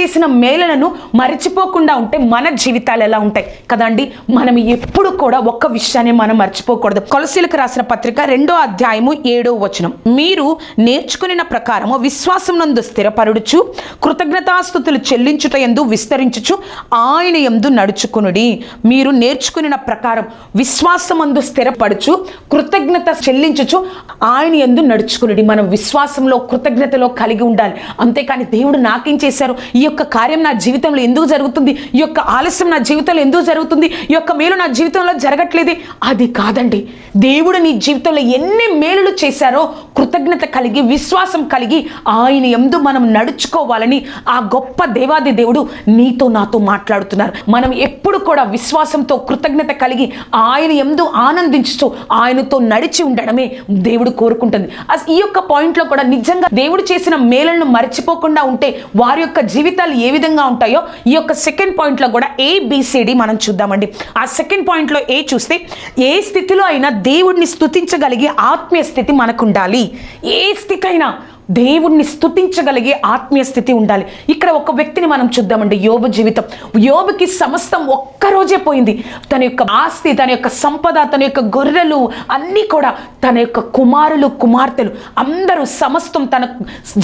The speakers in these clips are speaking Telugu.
చేసిన మేలలను మర్చిపోకుండా ఉంటే మన జీవితాలు ఎలా ఉంటాయి? కదండి? మనం ఎప్పుడు కూడా ఒక్క విషయాన్ని మనం మర్చిపోకూడదు. కొలసీలకు రాసిన పత్రిక రెండో అధ్యాయము ఏడో వచనం. మీరు నేర్చుకున్న ప్రకారము విశ్వాసం నందు స్థిరపరుడుచు కృతజ్ఞతాస్థుతులు చెల్లించుట ఎందు విస్తరించుచు ఆయన ఎందు నడుచుకునుడి. మీరు నేర్చుకున్న ప్రకారం విశ్వాసం అందు స్థిరపడుచు కృతజ్ఞత చెల్లించుచు ఆయన ఎందు నడుచుకునుడి. మనం విశ్వాసంలో కృతజ్ఞతలో కలిగి ఉండాలి. అంతేకాని దేవుడు నాకేం చేశారు? యొక్క కార్యం నా జీవితంలో ఎందుకు జరుగుతుంది? ఈ యొక్క ఆలస్యం నా జీవితంలో ఎందుకు జరుగుతుంది? ఈ యొక్క మేలు నా జీవితంలో జరగట్లేదు? అది కాదండి. దేవుడు నీ జీవితంలో ఎన్ని మేలులు చేశారో కృతజ్ఞత కలిగి విశ్వాసం కలిగి ఆయన ఎందు మనం నడుచుకోవాలని ఆ గొప్ప దేవాది దేవుడు నీతో నాతో మాట్లాడుతున్నారు. మనం ఎప్పుడు కూడా విశ్వాసంతో కృతజ్ఞత కలిగి ఆయన ఎందు ఆనందించుతూ ఆయనతో నడిచి ఉండడమే దేవుడు కోరుకుంటుంది. ఈ యొక్క పాయింట్లో కూడా నిజంగా దేవుడు చేసిన మేలను మర్చిపోకుండా ఉంటే వారి యొక్క జీవితాలు ఏ విధంగా ఉంటాయో ఈ యొక్క సెకండ్ పాయింట్లో కూడా ఏబిసిడి మనం చూద్దామండి. ఆ సెకండ్ పాయింట్లో ఏ చూస్తే ఏ స్థితిలో అయినా దేవుడిని స్తుతించగలిగే ఆత్మీయ స్థితి మనకు ఉండాలి ఏ స్థితి అయినా దేవుణ్ణి స్తుతించగలిగే ఆత్మీయ స్థితి ఉండాలి. ఇక్కడ ఒక వ్యక్తిని మనం చూద్దామండి యోబు జీవితం. యోబుకి సమస్తం ఒక్కరోజే పోయింది. తన యొక్క ఆస్తి తన యొక్క సంపద తన యొక్క గొర్రెలు అన్నీ కూడా తన యొక్క కుమారులు కుమార్తెలు అందరూ సమస్తం తన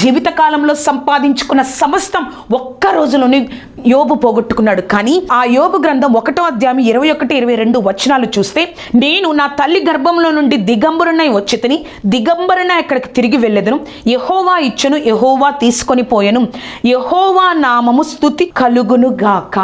జీవితకాలంలో సంపాదించుకున్న సమస్తం ఒక్క రోజులోనే యోబు పోగొట్టుకున్నాడు. కానీ ఆ యోబు గ్రంథం ఒకటో అధ్యాయం ఇరవై ఒకటి ఇరవై రెండు వచనాలు చూస్తే నేను నా తల్లి గర్భంలో నుండి దిగంబరునై వచ్చి దిగంబరున ఇక్కడికి తిరిగి వెళ్ళేదను? యహోవా ఇచ్చను యహోవా తీసుకొని పోయెను. యహోవా నామము స్థుతి కలుగును గాక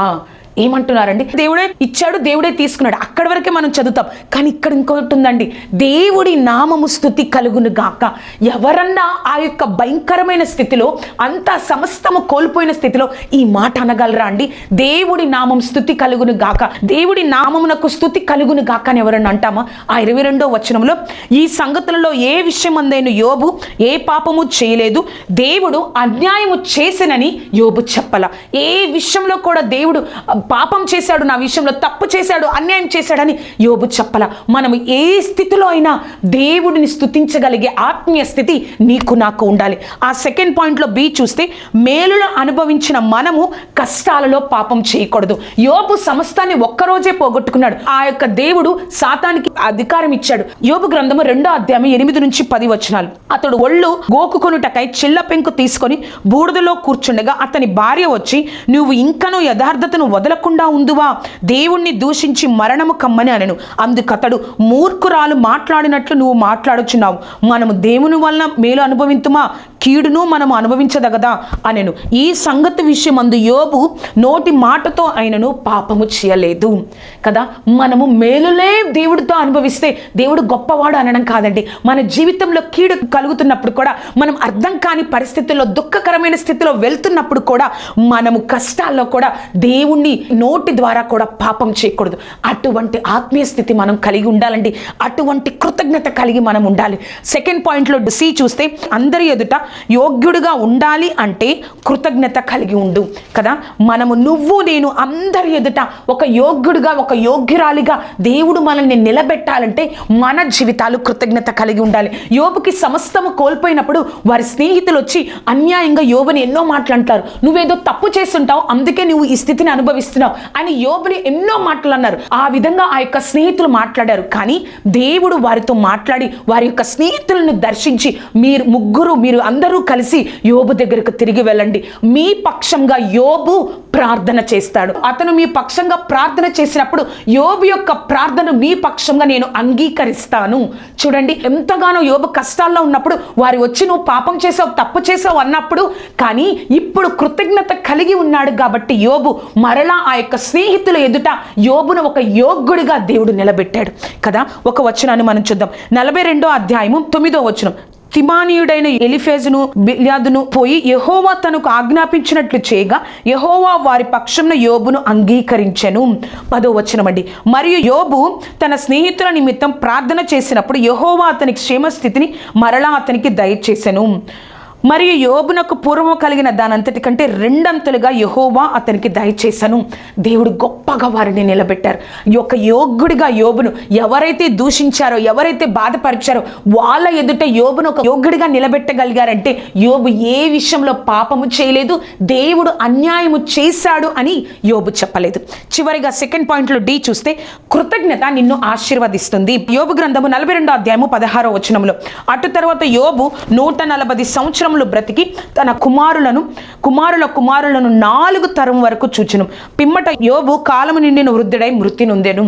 ఏమంటున్నారండి? దేవుడే ఇచ్చాడు దేవుడే తీసుకున్నాడు. అక్కడి వరకే మనం చదువుతాం. కానీ ఇక్కడ ఇంకొకటి ఉందండి. దేవుడి నామము స్థుతి కలుగును గాక. ఎవరన్నా ఆ యొక్క భయంకరమైన స్థితిలో అంత సమస్తము కోల్పోయిన స్థితిలో ఈ మాట అనగలరా అండి? దేవుడి నామం స్థుతి కలుగును గాక. దేవుడి నామమునకు స్థుతి కలుగును గాక అని ఎవరన్నా అంటామా? ఆ ఇరవై రెండో వచనంలో ఈ సంగతులలో ఏ విషయం అందైన యోబు ఏ పాపము చేయలేదు. దేవుడు అన్యాయము చేసినని యోబు చెప్పల. ఏ విషయంలో కూడా దేవుడు పాపం చేశాడు నా విషయంలో తప్పు చేశాడు అన్యాయం చేశాడని యోబు చెప్పల. మనం ఏ స్థితిలో అయినా దేవుడిని స్తుతించగలిగే ఆత్మీయ స్థితి నీకు నాకు ఉండాలి. ఆ సెకండ్ పాయింట్లో బి చూస్తే మేలును అనుభవించిన మనము కష్టాలలో పాపం చేయకూడదు. యోబు సమస్తాన్ని ఒక్కరోజే పోగొట్టుకున్నాడు. ఆ యొక్క దేవుడు సాతానికి అధికారం ఇచ్చాడు. యోబు గ్రంథము రెండో అధ్యాయం ఎనిమిది నుంచి పది వచనాలు. అతడు ఒళ్ళు గోకుకొనుటకై చిల్ల పెంకు తీసుకొని బూడిదలో కూర్చుండగా అతని భార్య వచ్చి నువ్వు ఇంకనూ యథార్థతను వదలకుండా ఉందువా దేవుణ్ణి దూషించి మరణము కమ్మని అనను. అందుకతడు మూర్ఖురాలు మాట్లాడినట్లు నువ్వు మాట్లాడుచున్నావు. మనము దేవుని వలన మేలు అనుభవింతుమా? కీడును మనం అనుభవించదగదా అనెను. ఈ సంగతి విషయమందు యోబు నోటి మాటతో ఆయనను పాపము చేయలేదు. కదా? మనము మేలులే దేవుడితో అనుభవిస్తే దేవుడు గొప్పవాడు అనడం కాదండి. మన జీవితంలో కీడు కలుగుతున్నప్పుడు కూడా మనం అర్థం కాని పరిస్థితుల్లో దుఃఖకరమైన స్థితిలో వెళ్తున్నప్పుడు కూడా మనము కష్టాల్లో కూడా దేవుణ్ణి నోటి ద్వారా కూడా పాపం చేయకూడదు. అటువంటి ఆత్మీయ స్థితి మనం కలిగి ఉండాలండి. అటువంటి కృతజ్ఞత కలిగి మనం ఉండాలి. సెకండ్ పాయింట్లో సి చూస్తే అందరి ఎదుట యోగ్యుడిగా ఉండాలి అంటే కృతజ్ఞత కలిగి ఉండు కదా? మనము నువ్వు నేను అందరి ఎదుట ఒక యోగ్యుడిగా ఒక యోగ్యురాలిగా దేవుడు మనల్ని నిలబెట్టాలంటే మన జీవితాలు కృతజ్ఞత కలిగి ఉండాలి. యోబుకి సమస్తము కోల్పోయినప్పుడు వారి స్నేహితులు వచ్చి అన్యాయంగా యోబుని ఎన్నో మాట్లాడుతారు నువ్వేదో తప్పు చేస్తుంటావు అందుకే నువ్వు ఈ స్థితిని అనుభవిస్తున్నావు అని యోబుని ఎన్నో మాటలు అన్నారు. ఆ విధంగా ఆ యొక్క స్నేహితులు మాట్లాడారు. కానీ దేవుడు వారితో మాట్లాడి వారి యొక్క స్నేహితులను దర్శించి మీరు ముగ్గురు మీరు అందరూ అందరూ కలిసి యోబు దగ్గరకు తిరిగి వెళ్ళండి. మీ పక్షంగా యోబు ప్రార్థన చేస్తాడు. అతను మీ పక్షంగా ప్రార్థన చేసినప్పుడు యోబు యొక్క ప్రార్థన మీ పక్షంగా నేను అంగీకరిస్తాను. చూడండి ఎంతగానో యోబు కష్టాల్లో ఉన్నప్పుడు వారి వచ్చి నువ్వు పాపం చేసావు తప్పు చేసావు అన్నప్పుడు కానీ ఇప్పుడు కృతజ్ఞత కలిగి ఉన్నాడు కాబట్టి యోబు మరలా ఆ యొక్క స్నేహితుల ఎదుట యోబును ఒక యోగ్యుడిగా దేవుడు నిలబెట్టాడు. కదా ఒక వచనాన్ని మనం చూద్దాం. నలభై రెండో అధ్యాయము తొమ్మిదో వచనం. తిమానీయుడైన ఎలిఫేజును బిల్యాదును పోయి యహోవా తనకు ఆజ్ఞాపించినట్లు చేయగా యహోవా వారి పక్షంన యోబును అంగీకరించెను. పదో వచనమండి మరియు యోబు తన స్నేహితుల నిమిత్తం ప్రార్థన చేసినప్పుడు యహోవా అతనికి క్షేమ స్థితిని మరలా అతనికి దయచేసెను. మరియు యోబునకు పూర్వం కలిగిన దానంతటి కంటే రెండంతలుగా యహోవా అతనికి దయచేశాను. దేవుడు గొప్పగా వారిని నిలబెట్టారు. ఈ యొక్క యోగ్యుడిగా యోబును ఎవరైతే దూషించారో ఎవరైతే బాధపరిచారో వాళ్ళ ఎదుట యోబును ఒక యోగ్యుడిగా నిలబెట్టగలిగారంటే యోబు ఏ విషయంలో పాపము చేయలేదు దేవుడు అన్యాయము చేశాడు అని యోబు చెప్పలేదు. చివరిగా సెకండ్ పాయింట్లో డి చూస్తే కృతజ్ఞత నిన్ను ఆశీర్వదిస్తుంది. యోబు గ్రంథము నలభై రెండో అధ్యాయము పదహారో వచనంలో అటు తర్వాత యోబు నూట నలభై సంవత్సరం సంవత్సరములు బ్రతికి తన కుమారులను కుమారుల కుమారులను నాలుగు తరం వరకు చూచును. పిమ్మట యోబు కాలము నిండిన వృద్ధుడై మృతి నొందెను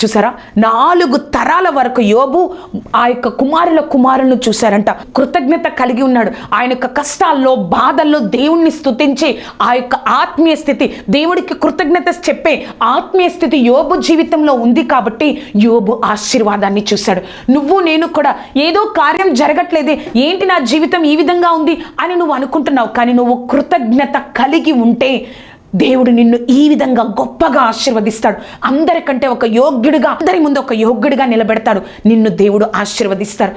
చూసారా? నాలుగు తరాల వరకు యోబు ఆ యొక్క కుమారుల కుమారులను చూశారంట. కృతజ్ఞత కలిగి ఉన్నాడు. ఆయన యొక్క కష్టాల్లో బాధల్లో దేవుణ్ణి స్తుతించి ఆ యొక్క ఆత్మీయ స్థితి దేవుడికి కృతజ్ఞత చెప్పే ఆత్మీయ స్థితి యోబు జీవితంలో ఉంది కాబట్టి యోబు ఆశీర్వాదాన్ని చూశాడు. నువ్వు నేను కూడా ఏదో కార్యం జరగట్లేదే ఏంటి నా జీవితం ఈ విధంగా ఉంది అని నువ్వు అనుకుంటున్నావు. కానీ నువ్వు కృతజ్ఞత కలిగి ఉంటే దేవుడు నిన్ను ఈ విధంగా గొప్పగా ఆశీర్వదిస్తాడు. అందరికంటే ఒక యోగ్యుడిగా అందరి ముందు ఒక యోగ్యుడిగా నిలబెడతాడు. నిన్ను దేవుడు ఆశీర్వదిస్తారు.